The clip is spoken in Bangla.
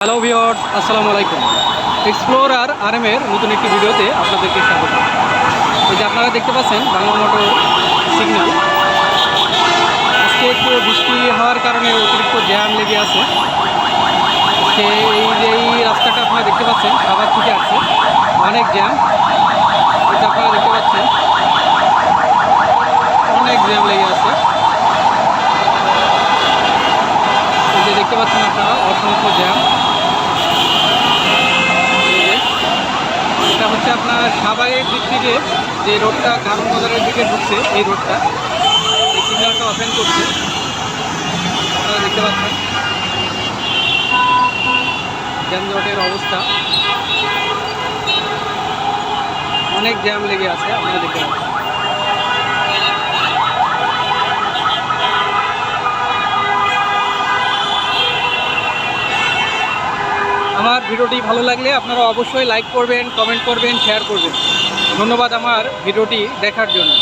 হ্যালো ভিওর্স আসসালামু আলাইকুম। এক্সপ্লোরার আরএমের নতুন একটি ভিডিওতে আপনাদেরকে স্বাগত। এই যে আপনারা দেখতে পাচ্ছেন বাংলা মোটর সিগন্যাল আজকে একটু বৃষ্টি হওয়ার কারণে অতিরিক্ত জ্যাম লেগে আছে। এই যে এই রাস্তাটা আপনারা দেখতে পাচ্ছেন, খাবার থেকে আছে, অনেক জ্যাম। এটা আপনারা দেখতে পাচ্ছেন, অনেক জ্যাম লেগে আছে। দেখতে পাচ্ছেন আপনারা, অসংখ্য জ্যাম এই যে, এটা হচ্ছে আপনার সাভারের দিক থেকে যে রোডটা কারণ বাজারের দিকে ঢুকছে, এই রোডটা, এই সিগন্যালটা ওপেন করছে। আপনারা দেখতে পাচ্ছেন যানজটের অবস্থা। অনেক জ্যাম লেগে আছে, আপনারা দেখতে পাচ্ছেন। আমার ভিডিওটি ভালো লাগলে আপনারা অবশ্যই লাইক করবেন কমেন্ট করবেন শেয়ার করবেন। ধন্যবাদ আমার ভিডিওটি দেখার জন্য।